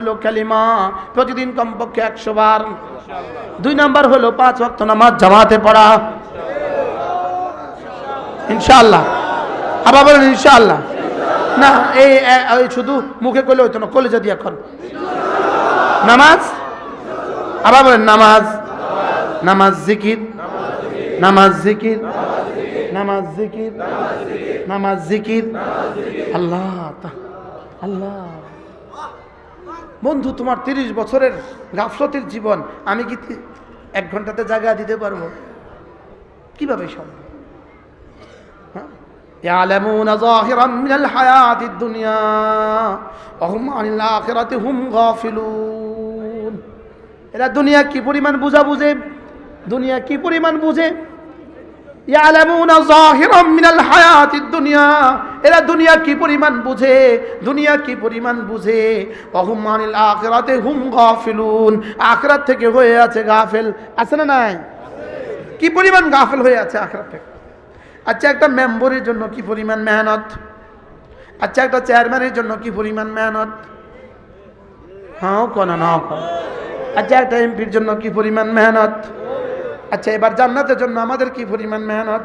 হলো কালিমা, প্রতিদিন কমপক্ষে একশো বার। দুই নাম্বার হলো পাঁচ ওয়াক্ত নামাজ জামাতে পড়া। ইনশাআল্লাহ। আবার বলেন, ইনশাআল্লাহ। না এই শুধু মুখে করলে হইতো না, কলেজে দিয়ে এখন। নামাজ? আবার বলেন, নামাজ। নামাজ জিকির। নামাজ জিকির। নামাজ জিকির। নামাজ জিকির। আল্লাহ আল্লাহ। বন্ধু তোমার তিরিশ বছরের গাফলতির জীবন আমি কি তি- এক ঘন্টাতে জায়গা দিতে পারবো কিভাবে সম্ভব হ্যাঁ? يعلمون ظاهرا من الحياة الدنيا وهم عن الآخرة هم غافلون এরা দুনিয়া কি পরিমাণ বুঝা বুঝে দুনিয়া কি পরিমাণ বুঝে এরা দুনিয়া কি পরিমাণ বুঝে? দুনিয়া কি পরিমাণ বুঝে? অহুম আনিল আখিরাতে হুম গাফিলুন। আখিরাত থেকে হয়ে আছে গাফেল। আছে না নাই? কি পরিমাণ গাফেল হয়ে আছে আখিরাত থেকে? আচ্ছা একটা মেম্বরের জন্য কি পরিমাণ মেহনত? আচ্ছা একটা চেয়ারম্যানের জন্য কি পরিমাণ মেহনত? হ্যাঁ কোন না আচ্ছা একটা এমপির জন্য কি পরিমাণ মেহনত? আচ্ছা এবার জান্নাতের জন্য আমাদের কি পরিমাণ মেহনত?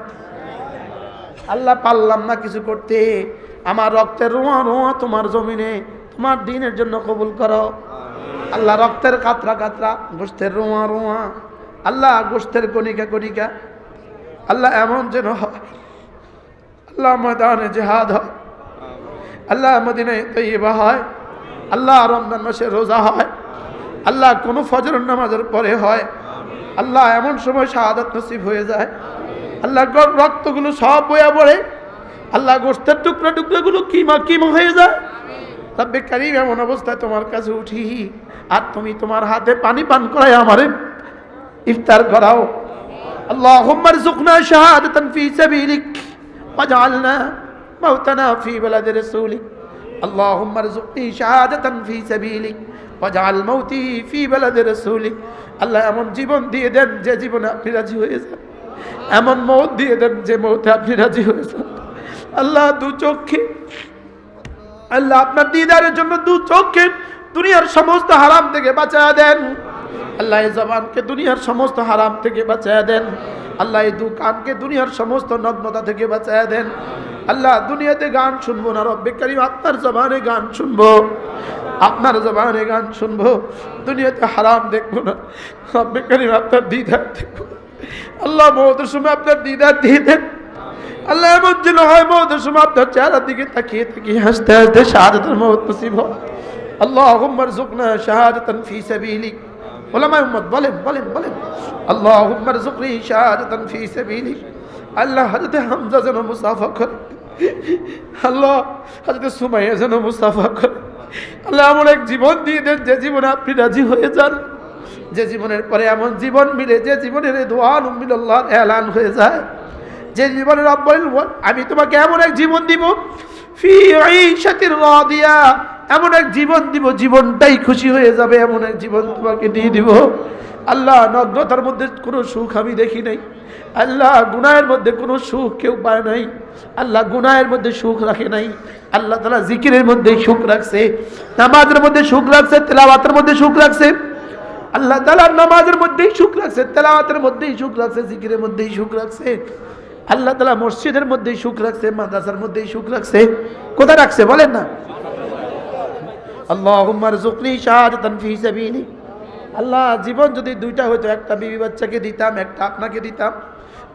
আল্লাহ পারলাম না কিছু করতে। আমার রক্তের রোয়া রোয়া তোমার জমিনে, তোমার দিনের জন্য কবুল করো। আল্লাহ রক্তের কাতরা কাতরা, গোষ্ঠের রোয়া রোয়া। আল্লাহ গোষ্ঠের কণিকা কণিকা। আল্লাহ এমন যেন হয়। আল্লাহ ময়দানে জেহাদ হয়। আল্লাহ মদিনায় তৈবা হয়। আল্লাহ রমজান মাসে রোজা হয়। আল্লাহ কোনো ফজর নামাজের পরে হয়। আল্লাহ এমন সময় শাহাদাত নসিব হয়ে যায়। আল্লাহ রক্তগুলো সব বয়া পড়ে। আল্লাহ গোস্তের টুকরা টুকরাগুলো কিমা কিমা হয়ে যায়। রাব্বে কারিম এমন অবস্থায় তোমার কাছে উঠি। আর তুমি তোমার হাতে পানি পান করাই আমারে ইফতার করাও। আল্লাহ হোম্মার সুখনা শাহাদাতান ফি সাবিলিক ওয়াজআলনা মাউতানা ফি বালাদি রাসূলিক। আল্লাহুম্মা রযুকনি শাহাদাতান ফি সাবিলিক। অজাল মৌতি ফি বেলাদের রসুলি। আল্লাহ এমন জীবন দিয়ে দেন যে জীবনে আপনি রাজি হয়ে যান। এমন মৌত দিয়ে দেন যে মৌতে আপনি রাজি হয়ে যান। আল্লাহ দু চক্ষে আল্লাহ আপনার দিদারের জন্য দু চক্ষে দুনিয়ার সমস্ত হারাম থেকে বাঁচা দেন। আল্লাহ জবানকে দুনিয়ার সমস্ত হারাম থেকে বাঁচা দেন। আল্লাহ এই দু কানকে দুনিয়ার সমস্ত নগ্নতা থেকে বাঁচায় দেন। আল্লাহ দুনিয়াতে গান শুনব না, রব্বে আত্মার জবানে গান শুনব। আপনার জবানে গান শুনব। দুনিয়াতে হারাম দেখব না। আপনি করিম আপনার দিদার দেখব। আল্লাহ মহতের সময় আপনার দিদার দিয়ে আল্লাহ এমন যেন হয়, মহতের সময় আপনার চেহারার দিকে তাকিয়ে তাকিয়ে হাসতে হাসতে শাহাদাতের মহত নসিব হয়। আল্লাহ হুম্মার জুকনা শাহাদাতন ফি সাবিলিক। ওলামায় উম্মত, বলেন বলেন বলেন। আল্লাহ হুম্মার জুকরি শাহাদাতন ফি সাবিলিক। আল্লাহ হাজরতে হামজা যেন মুসাফা করে। আল্লাহ হাজরতে সুমাইয়া যেন মুসাফা করে। আল্লাহ এমন এক জীবন দিয়ে দেন, যে জীবনে আপনি রাজি হয়ে যান। যে জীবনের পরে এমন জীবন মিলে, যে জীবনের দোয়ান এলান হয়ে যায়। যে জীবনের রব আমি তোমাকে এমন এক জীবন দিব, ফি ঈশাতির রাদিয়া, এমন এক জীবন দিব, জীবনটাই খুশি হয়ে যাবে, এমন এক জীবন তোমাকে দিয়ে দিব। আল্লাহ নগ্নতার মধ্যে কোনো সুখ আমি দেখি নাই। আল্লাহ গুনাহের মধ্যে কোনো সুখ কেউ পায় নাই। আল্লাহ গুনাহের মধ্যে সুখ রাখে নাই। আল্লাহ তালা জিকিরের মধ্যে সুখ রাখছে, নামাজের মধ্যে সুখ রাখছে, তেলাওয়াতের মধ্যে সুখ রাখছে। আল্লাহ তালার নামাজের মধ্যেই সুখ রাখছে, তেলাওয়াতের মধ্যেই সুখ রাখছে, জিকিরের মধ্যেই সুখ রাখছে। আল্লাহ তালা মসজিদের মধ্যেই সুখ রাখছে, মাদ্রাসার মধ্যেই সুখ রাখছে। কোথায় রাখছে বলেন না? আল্লাহুম্মা রযুকনি শাহাদাতান ফি সাবিলি আল্লাহ জীবন যদি দুইটা হইতো একটা বিবি বাচ্চাকে দিতাম একটা আপনাকে দিতাম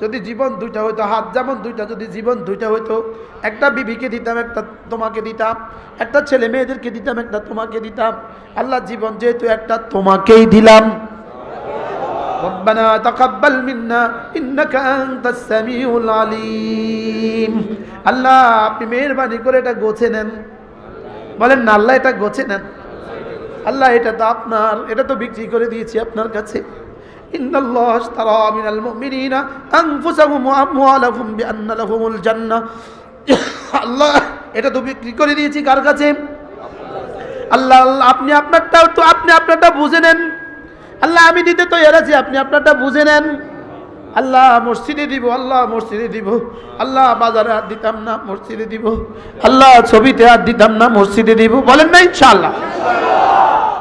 যদি জীবন দুইটা হইতো হাত যেমন দুইটা যদি জীবন দুইটা হইতো একটা বিবিকে দিতাম একটা তোমাকে দিতাম একটা ছেলে মেয়েদেরকে দিতাম একটা তোমাকে দিতাম আল্লাহ জীবন যেহেতু একটা তোমাকেই দিলাম ربنا تقبل منا انك انت السميع العليم আল্লাহ আপনি মেহেরবানি করে এটা গোছে নেন বলেন না আল্লাহ এটা গোছে নেন আল্লাহ, এটা তো আপনার, এটা তো বিক্রি করে দিয়েছি আপনার কাছে। ইন্নাল্লাহ আশতারা মিনাল মুমিনিনা আনফুসাহুম ওয়া আমওয়ালাহুম বিআন্না লাহুমুল জান্নাহ আল্লাহ, এটা তো বিক্রি করে দিয়েছি কার কাছে? আল্লাহ আপনি আপনারটাও তো, আপনি আপনারটা বুঝে নেন। আল্লাহ, আমি দিতে তো আছি, আপনি আপনারটা বুঝে নেন। আল্লাহ, মসজিদে দিব, আল্লাহ, মসজিদে দিব। আল্লাহ, বাজারে হাত দিতাম না, মসজিদে দিব। আল্লাহ, ছবিতে হাত দিতাম না, মসজিদে দিব। বলেন না ইনশাআল্লাহ।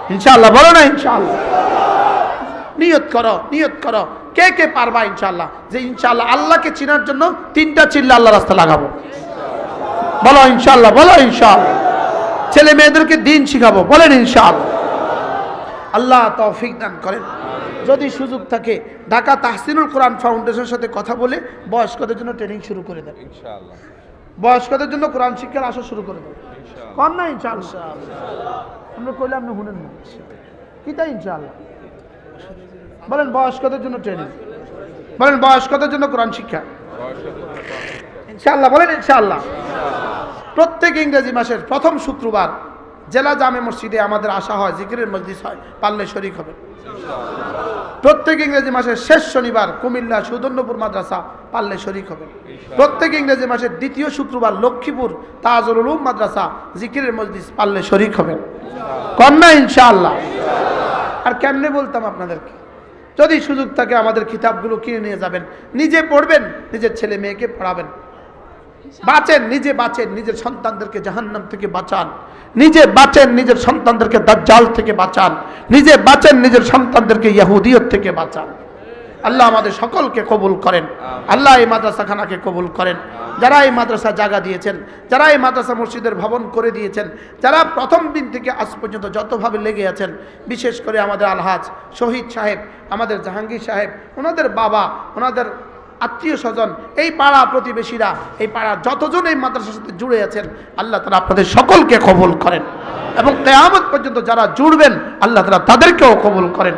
ইনশাআল্লাহ বলো না ইনশাআল্লাহ। নিয়ত করো নিয়ত করো। কে কে পারবা ইনশাল্লাহ যে ইনশাল্লাহ আল্লাহকে চিনার জন্য তিনটা চিল্লা আল্লাহ রাস্তা লাগাবো। বলো ইনশাআল্লাহ বলো ইনশাআল্লাহ। ছেলে মেয়েদেরকে দিন শিখাবো বলেন ইনশাআল্লাহ। আল্লাহ তৌফিক দান করেন। যদি সুযোগ থাকে ঢাকা তাহসিনুল কোরআন ফাউন্ডেশনের সাথে কথা বলে বয়স্কদের জন্য ট্রেনিং শুরু করে দেন। বয়স্কদের জন্য কোরআন শিক্ষার আসা শুরু করে দেন। কর না ইনশাআল্লাহ। আমরা কইলে আপনি শুনেন কি তাই ইনশাআল্লাহ? বলেন বয়স্কদের জন্য ট্রেনিং বলেন বয়স্কদের জন্য কোরআন শিক্ষা? ইনশাআল্লাহ, বলেন ইনশাল্লাহ প্রত্যেক ইংরেজি মাসের প্রথম শুক্রবার জেলা জামে মসজিদে আমাদের আসা হয়, জিকিরের মসজিদ হয়, পারলে শরিক হবে প্রত্যেক ইংরেজি মাসের শেষ শনিবার কুমিল্লা সুদন্যপুর মাদ্রাসা পারলে শরিক হবে। প্রত্যেক ইংরেজি মাসের দ্বিতীয় শুক্রবার লক্ষ্মীপুর তাজুল উলুম মাদ্রাসা জিকিরের মসজিদ পারলে শরিক হবে। কন্যা ইনশাআল্লাহ? আর কেমনে বলতাম আপনাদেরকে? যদি সুযোগ থাকে আমাদের কিতাবগুলো কিনে নিয়ে যাবেন নিজে পড়বেন নিজের ছেলে মেয়েকে পড়াবেন। বাঁচেন নিজে বাঁচেন নিজের সন্তানদেরকে জাহান্নাম থেকে বাঁচান। নিজে বাঁচেন নিজের সন্তানদেরকে দাজ্জাল থেকে বাঁচান। নিজে বাঁচেন নিজের সন্তানদেরকে ইয়াহুদিয়ত থেকে বাঁচান। আল্লাহ আমাদের সকলকে কবুল করেন। আল্লাহ এই মাদ্রাসাখানাকে কবুল করেন। যারা এই মাদ্রাসা জায়গা দিয়েছেন যারা এই মাদ্রাসা মসজিদের ভবন করে দিয়েছেন যারা প্রথম দিন থেকে আজ পর্যন্ত যতভাবে লেগে আছেন বিশেষ করে আমাদের আলহাজ শহীদ সাহেব আমাদের জাহাঙ্গীর সাহেব ওনাদের বাবা ওনাদের আত্মীয় স্বজন, এই পাড়া প্রতিবেশীরা, এই পাড়া যতজন এই মাদ্রাসার সাথে জুড়ে আছেন, আল্লাহ তালা আপনাদের সকলকে কবুল করেন। এবং কেয়ামত পর্যন্ত যারা জুড়বেন, আল্লাহ তালা তাদেরকেও কবুল করেন।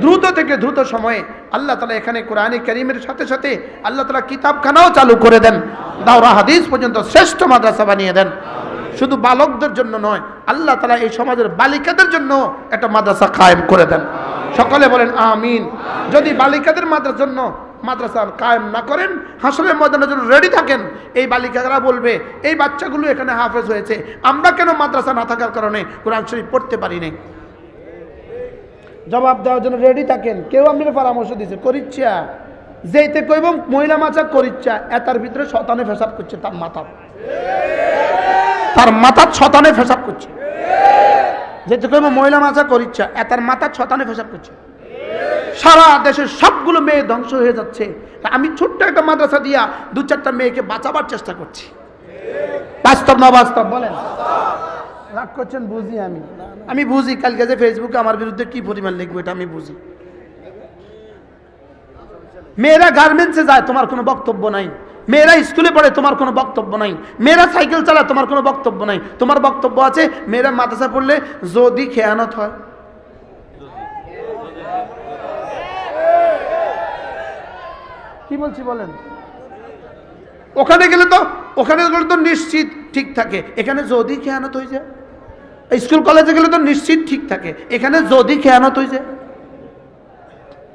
দ্রুত থেকে দ্রুত সময়ে আল্লাহ তালা এখানে কোরআনে করিমের সাথে সাথে আল্লাহ তালা কিতাবখানাও চালু করে দেন। দাওরা হাদিস পর্যন্ত শ্রেষ্ঠ মাদ্রাসা বানিয়ে দেন। শুধু বালকদের জন্য নয়, আল্লাহ তালা এই সমাজের বালিকাদের জন্য একটা মাদ্রাসা কায়েম করে দেন। সকলে বলেন, আমিন। যদি বালিকাদের মাদ্রাসার জন্য মাদ্রাসা কায়েম না করেন, হাসরের ময়দানের জন্য রেডি থাকেন, এই বালিকারা বলবে, এই বাচ্চাগুলো এখানে হাফেজ হয়েছে, আমরা কেন মাদ্রাসা না থাকার কারণে কোরআন শরীফ পড়তে পারি নাই? জবাব দেওয়ার জন্য রেডি থাকেন, কেউ আপনার পরামর্শ দিছে, করিচ্ছা। যেতে কইব, মহিলা মাছা করিচ্ছা। এতার ভিতরে শতানে ফেসাব করছে, তার মাথা। তার মাথার শতানে ফেসাব করছে। যেতে কইব, মহিলা মাছা করিচ্ছা। এতার মাথার শতানে ফেসাব করছে। সারা দেশের সবগুলো মেয়ে ধ্বংস হয়ে যাচ্ছে। আমি ছোট্ট একটা মাদ্রাসা দিয়া দু চারটা মেয়েকে বাঁচাবার চেষ্টা করছি। বাস্তব না বাস্তব, বলেন। রাগ করছেন, বুঝি আমি। আমি বুঝি, কালকে যে ফেসবুকে আমার বিরুদ্ধে কি পরিমাণ লিখব এটা আমি বুঝি। মেয়েরা গার্মেন্টসে যায়, তোমার কোনো বক্তব্য নাই। মেয়েরা স্কুলে পড়ে, তোমার কোনো বক্তব্য নাই। মেয়েরা সাইকেল চালায়, তোমার কোনো বক্তব্য নাই। তোমার বক্তব্য আছে, মেয়েরা মাদ্রাসা পড়লে যদি খেয়ানত হয়। কি বলছি বলেন? ওখানে গেলে তো, ওখানে গেলে তো নিশ্চিত ঠিক থাকে। এখানে যদি খেয়ানত হয়ে যায়, স্কুল কলেজে গেলে তো নিশ্চিত ঠিক থাকে। এখানে যদি খেয়ানত হয়ে যায়,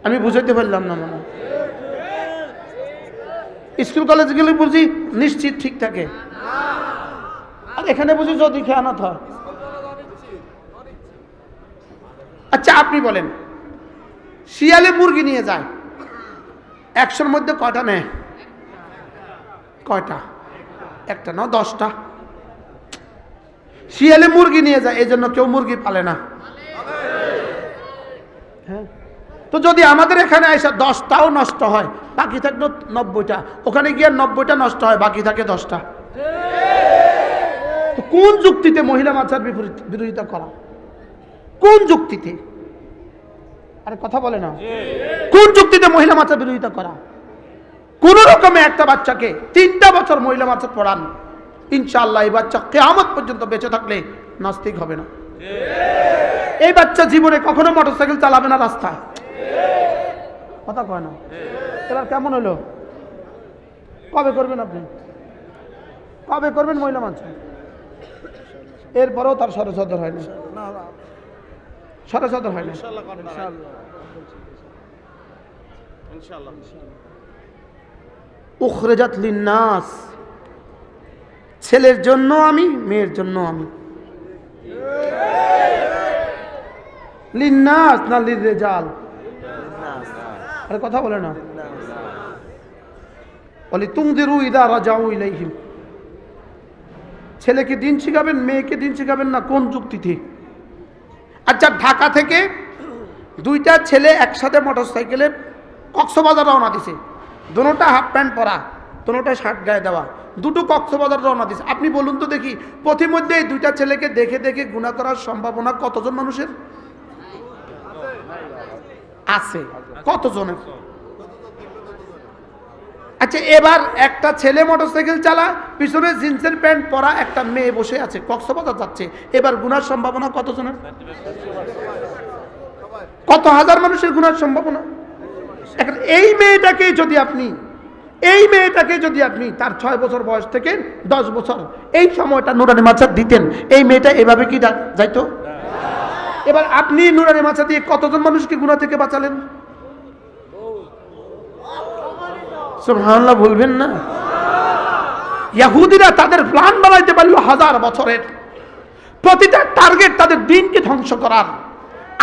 আমি বুঝাইতে পারলাম না মনে স্কুল কলেজে গেলে বুঝি নিশ্চিত ঠিক থাকে। আর এখানে বুঝি যদি খেয়ানত হয়। আচ্ছা আপনি বলেন, শিয়ালে মুরগি নিয়ে যায় একশোর মধ্যে কয়টা নেয়? কয়টা? একটা না দশটা। শিয়ালে মুরগি নিয়ে যায় এই জন্য কেউ মুরগি পালে না। হ্যাঁ। তো যদি আমাদের এখানে এসে দশটাও নষ্ট হয়, বাকি থাকল নব্বইটা। ওখানে গিয়ে নব্বইটা নষ্ট হয়, বাকি থাকে দশটা। কোন যুক্তিতে মহিলা মাছের বিপরীত বিরোধিতা করা? কোন যুক্তিতে? আরে কথা বলে না কোন যুক্তিতে মহিলা মাছের বিরোধিতা করা? কোন রকমে একটা বাচ্চাকে তিনটা বছর মহিলা মাছের পড়ান ইনশাআল্লাহ এই বাচ্চা কেয়ামত পর্যন্ত বেঁচে থাকলে নাস্তিক হবে না। এই বাচ্চা জীবনে কখনো মোটরসাইকেল চালাবে না রাস্তায়। কথা কয় না? এবার কেমন হলো? কবে করবেন আপনি? কবে করবেন মহিলা মানুষ এরপরেও তার সরসদর হয় না। সরসদর হয় না উখরেজাত লিন্নাস। ছেলের জন্য আমি মেয়ের জন্য আমি। লিন্নাস না লিরেজাল আরে কথা বলে না। বলি তুমদিরু ইদা রাজাউ ইলাইহিম। ছেলেকে দিন শিখাবেন মেয়েকে দিন শিখাবেন না কোন যুক্তিতে? আচ্ছা ঢাকা থেকে দুইটা ছেলে একসাথে মোটর সাইকেলে কক্সবাজার রওনা দিছে। দুটোটা হাফ প্যান্ট পরা দুটোটা শার্ট গায়ে দেওয়া, দুটো কক্সবাজার রওনা দিছে। আপনি বলুন তো দেখি পথিমধ্যে এই দুইটা ছেলেকে দেখে দেখে গুণা করার সম্ভাবনা কতজন মানুষের? আছে, কতজনের? আচ্ছা এবার একটা ছেলে মোটরসাইকেল চালা পিছনে জিন্সের প্যান্ট পরা একটা মেয়ে বসে আছে, কক্সবাজার যাচ্ছে। এবার গুনার সম্ভাবনা কতজনের? কত হাজার মানুষের গুনার সম্ভাবনা? এখন এই মেয়েটাকে যদি আপনি, এই মেয়েটাকে যদি আপনি তার ছয় বছর বয়স থেকে দশ বছর, এই সময়টা নুরানি মাছা দিতেন, এই মেয়েটা এভাবে কি যাইতো? এবার আপনি নুরানি মাছা দিয়ে কতজন মানুষকে গুণা থেকে বাঁচালেন? সুবহানাল্লাহ বলবেন না। ইয়াহুদিরা তাদের প্ল্যান বানাইতে পারল হাজার বছরের। প্রতিটা টার্গেট তাদের দিনকে ধ্বংস করার।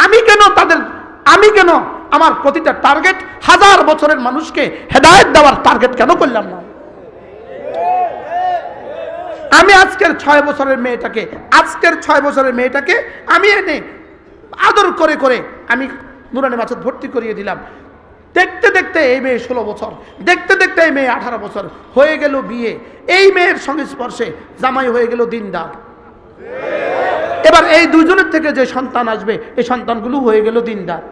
আমি কেন তাদের, আমি কেন আমার প্রতিটা টার্গেট হাজার বছরের মানুষকে হেদায়েত দেওয়ার টার্গেট কেন করলাম না? আমি আজকের ছয় বছরের মেয়েটাকে, আজকের ছয় বছরের মেয়েটাকে আমি এনে আদর করে করে আমি নুরানি মাছের ভর্তি করিয়ে দিলাম। দেখতে দেখতে এই মেয়ে ষোলো বছর, দেখতে দেখতে এই মেয়ে আঠারো বছর হয়ে গেল বিয়ে। এই মেয়ের সংস্পর্শে জামাই হয়ে গেল দিনদার। এবার এই দুজনের থেকে যে সন্তান আসবে, এই সন্তানগুলো হয়ে গেল দিনদার।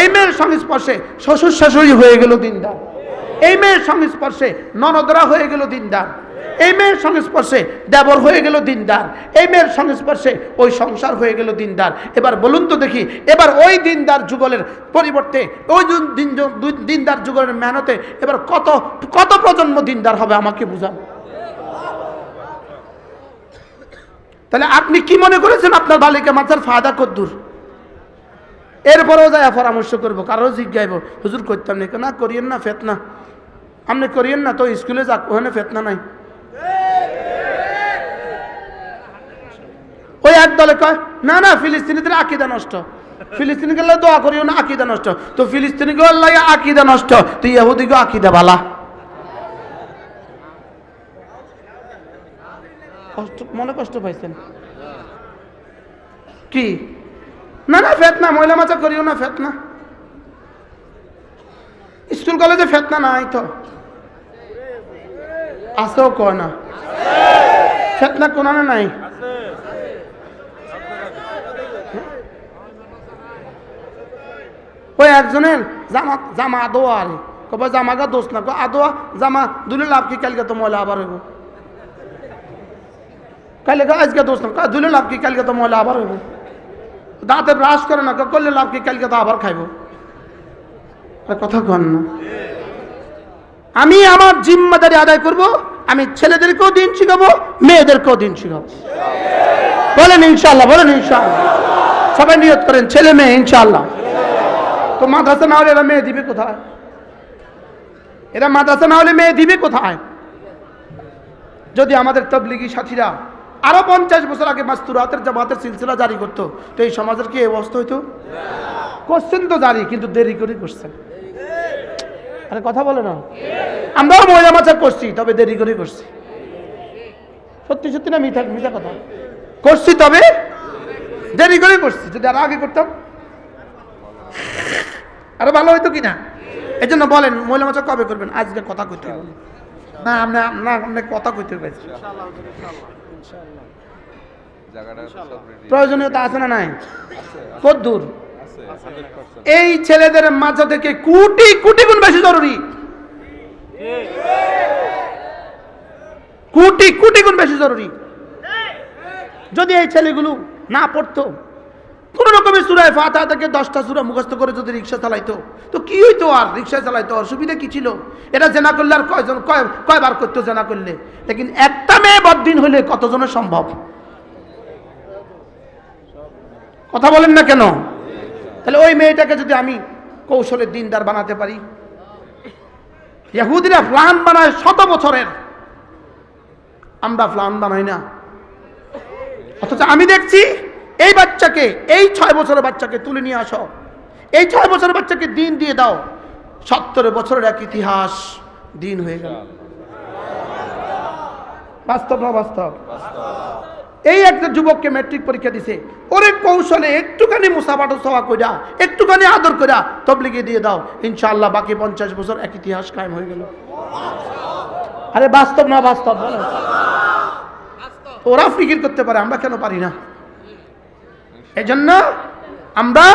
এই মেয়ের সংস্পর্শে শ্বশুর শাশুড়ি হয়ে গেল দিনদার। এই মেয়ের সংস্পর্শে ননদরা হয়ে গেল দিনদার। এই মেয়ের সংস্পর্শে দেবর হয়ে গেল দিনদার। এই মেয়ের সংস্পর্শে ওই সংসার হয়ে গেল দিনদার। এবার বলুন তো দেখি, এবার ওই দিনদার যুগলের পরিবর্তে ওই দিন- দিন দিনদার যুগলের মেহনতে এবার কত কত প্রজন্ম দিনদার হবে আমাকে বুঝান। তাহলে আপনি কি মনে করেছেন আপনার বালিকা মাথার ফায়দা কদ্দুর? এরপরেও যায় পরামর্শ করব কারও জিজ্ঞাইব, হুজুর করতাম না, করিয়েন না, ফেতনা। আপনি করিয়েন না, তো স্কুলে যাক, ওখানে ফেতনা নাই। ওই এক দলে কয়, না না, ফিলিস্তিনিদের আকিদা নষ্ট। ফিলিস্তিনি গেলে দোয়া করিও না, আকিদা নষ্ট। তো ফিলিস্তিনি গেলে আকিদা নষ্ট, তো ইহুদিকে আকিদা বালা। কষ্ট, মনে কষ্ট পাইছেন? কি? না না, ফেতনা, ময়লা মাচা করিও না, ফেতনা। স্কুল, কলেজে ফেতনা নাই তো। আসেও কয় না। ফেতনা কোনানে নাই? ওই একজনের? জামা জামা আদোয়া আরে। কবে জামাগা দোষ না। আদোয়া জামা দুলে লাভ কি? কালকে তো ময়লা আবার হইব। কালকে আজকে দোষ না। দুলে লাভ কি? কালকে তো ময়লা আবার হইব। দাঁতে ব্রাশ করে না করলে লাভ কি? কালকে তো আবার খাইব। কথা কন না। আমি আমার জিম্মাদারি আদায় করব, আমি ছেলেদেরকেও দিন শিখাবো, মেয়েদেরকেও দিন শিখাবো। বলেন ইনশাল্লাহ বলেন ইনশাল্লাহ সবাই নিয়ত করেন, ছেলে মেয়ে ইনশাল্লাহ তো মাদ্রাসা না হলে এরা মেয়ে দিবে কোথায়? এরা মাদ্রাসা না হলে মেয়ে দিবে কোথায়? যদি আমাদের তবলিগি সাথীরা আরও পঞ্চাশ বছর আগে মাস্তুরাতের জামাতের সিলসিলা জারি করতো, তো এই সমাজের কি অবস্থা হইতো? করছেন তো জারি, কিন্তু দেরি করে করছেন। আরে কথা বলে না। আমরাও মহিলা মাছা করছি, তবে দেরি করে করছি। সত্যি সত্যি না মিথ্যা মিথ্যা কথা। করছি তবে দেরি করে করছি, যদি আরও আগে করতাম। আরও ভালো হইতো কিনা? এই জন্য বলেন মহিলা মাছা কবে করবেন? আজকে কথা কইতে হবে। না আপনি না আপনি কথা কইতে হবে প্রয়োজনীয়তা আছে না নাই? কত দূর? এই ছেলেদের মাঝে থেকে কোটি কোটি গুণ বেশি জরুরি। কোটি কোটি গুণ বেশি জরুরি। যদি এই ছেলেগুলো না পড়তো কোন রকমের সুরায় ফাতা থেকে দশটা সুরা মুখস্থ করে যদি রিক্সা চালাইতো, তো কি হইতো আর? রিক্সা চালাইতো, অসুবিধা কি ছিল? এটা জেনা করলে আর কয়জন কয় কয়বার করতো জেনা করলে? লেকিন একটা মেয়ে বদিন হলে কতজনের সম্ভব? কথা বলেন না কেন? তাহলে ওই মেয়েটাকে যদি আমি কৌশলে দিনদার বানাতে পারি? ইহুদিরা প্লান বানায় শত বছরের। আমরা প্লান বানাই না। অথচ আমি দেখছি এই বাচ্চাকে, এই ছয় বছরের বাচ্চাকে তুলে নিয়ে আসো। এই ছয় বছরের বাচ্চাকে দিন দিয়ে দাও। সত্তর বছরের এক ইতিহাস দিন হয়ে গেল। বাস্তব না বাস্তব? এই একটা যুবককে ম্যাট্রিক পরীক্ষা দিছে। ওরে কৌশলে একটুখানি মুসাফাটো সভা কইরা, একটুখানি আদর কইরা তবলিগে দিয়ে দাও। ইনশাআল্লাহ বাকি পঞ্চাশ বছর এক ইতিহাস কায়েম হয়ে গেল। আরে বাস্তব না বাস্তব? ওরা ফিকির করতে পারে, আমরা কেন পারি না? এই জন্য আমরা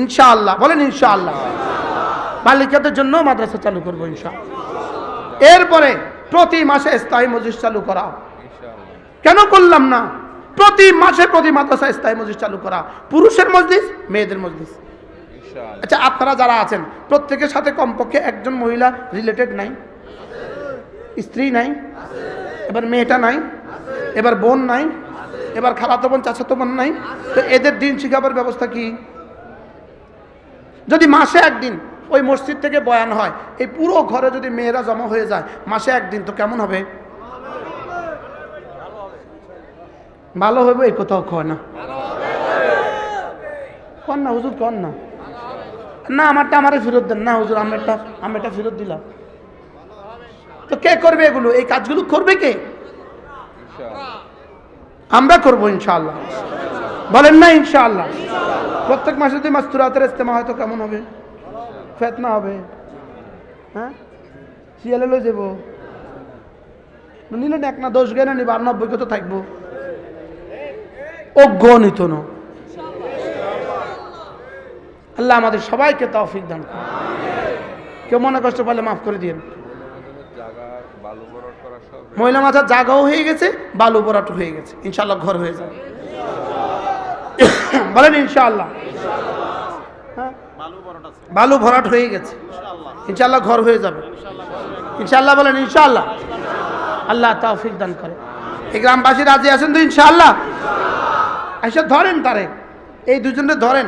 ইনশাআল্লাহ বলেন ইনশাআল্লাহ। বালিকাদের জন্য মাদ্রাসা চালু করব ইনশাআল্লাহ। এরপরে প্রতি মাসে স্থায়ী মজলিস চালু করা। কেন করলাম না? প্রতি মাসে প্রতি মাদ্রাসা স্থায়ী মজলিস চালু করা। পুরুষের মজলিস মেয়েদের মজলিস। আচ্ছা আপনারা যারা আছেন প্রত্যেকের সাথে কমপক্ষে একজন মহিলা রিলেটেড নাই? স্ত্রী নাই? এবার মেয়েটা নাই? এবার বোন নাই? এবার খালাতো বোন, চাচাতো বোন নাই, তো এদের দিন শিখাবার ব্যবস্থা কি? যদি মাসে একদিন ওই মসজিদ থেকে বয়ান হয়, এই পুরো ঘরে যদি মেয়েরা জমা হয়ে যায়, মাসে একদিন, তো কেমন হবে? ভালো হবে, এই কোথাও কয় না। কন না, হুজুর কন না। না, আমারটা আমারে ফেরত দেন। না, হুজুর, আমারটা আমারটা ফেরত দিলাম। তো কে করবে এগুলো? এই কাজগুলো করবে কে? আমরা করব ইনশাআল্লাহ। বলেন না ইনশাআল্লাহ। প্রত্যেক মাসে যদি মাস্তুরাতের ইস্তেমা হয় তো কেমন হবে? ফেতনা হবে। হ্যাঁ? শিয়ালে লই যাব। নিলেন এক না গে না নিবা, আর নব্বই কত থাকব। অজ্ঞনিত ন। আল্লাহ আমাদের সবাইকে তৌফিক দান। কেউ মনে কষ্ট পারলে মাফ করে দিন জায়গা বালু ভরাট করা সব মহিলা মাথার জায়গাও হয়ে গেছে বালু বরাট হয়ে গেছে। ইনশাল্লাহ ঘর হয়ে যাবে। বলেন ইনশাআল্লাহ। হ্যাঁ? বালু ভরাট হয়ে গেছে। ইনশাল্লাহ ঘর হয়ে যাবে। ইনশাল্লাহ বলেন ইনশাআল্লাহ। আল্লাহ তৌফিক দান করে। এই গ্রামবাসী রাজি আছেন তো ইনশাআল্লাহ? এসে ধরেন তারে। এই দুজনে ধরেন।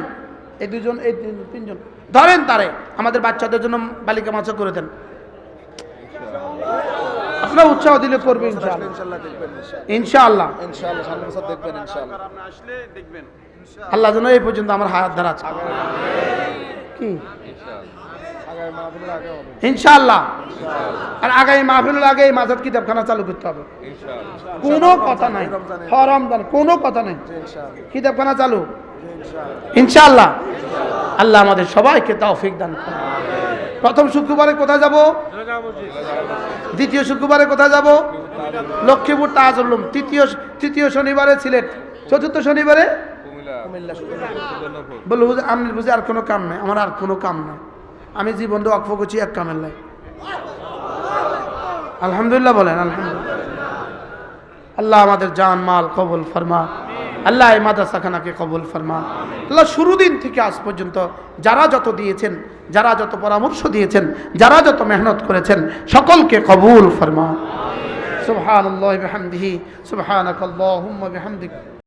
এই দুজন এই তিন- তিনজন। ধরেন তারে। আমাদের বাচ্চাদের জন্য বালিকা মাছ করে দেন। আপনারা উৎসাহ দিলে করবে ইনশাআল্লাহ। ইনশাল্লাহ ইনশাআল্লাহ। সামনে বছর দেখবেন ইনশাল্লাহ আল্লাহ যেন এই পর্যন্ত আমার হায়াত দ্বারা আছে কি? আগামী মাহফিলের আগে হবে। ইনশাআল্লাহ। আর আগামী মাহফিলের আগে এই মাজার কিতাবখানা চালু করতে হবে। ইনশাআল্লাহ। কোনো কথা নাই। হরম জানে কোনো কথা নাই। কিতাবখানা চালু। ইনশাল্লাহ ইনশাআল্লাহ। আল্লাহ আমাদের সবাইকে তৌফিক দান করুন। প্রথম শুক্রবারে কোথায় যাব? দ্বিতীয় শুক্রবারে কোথায় যাব? লক্ষ্মীপুর তাজুল্লুম তৃতীয় তৃতীয় শনিবারে সিলেট। চতুর্থ শনিবারে? বলল বুঝে আমি বুঝি আর কোনো কাম নাই। আমার আর কোনো কাম নাই। আমি জীবন তো অক্ষ করছি এক কামের লাই। আলহামদুলিল্লাহ বলেন আলহামদুলিল্লাহ। আল্লাহ আমাদের জান মাল কবুল ফরমা আল্লাহ এ মাদ্রাসাখানাকে কবুল ফরমা আল্লাহ শুরু দিন থেকে আজ পর্যন্ত যারা যত দিয়েছেন, যারা যত পরামর্শ দিয়েছেন, যারা যত মেহনত করেছেন, সকলকে কবুল ফরমা সুবহানাল্লাহি বিহামদিহি, সুবহানাকাল্লাহুম্মা বিহামদিক।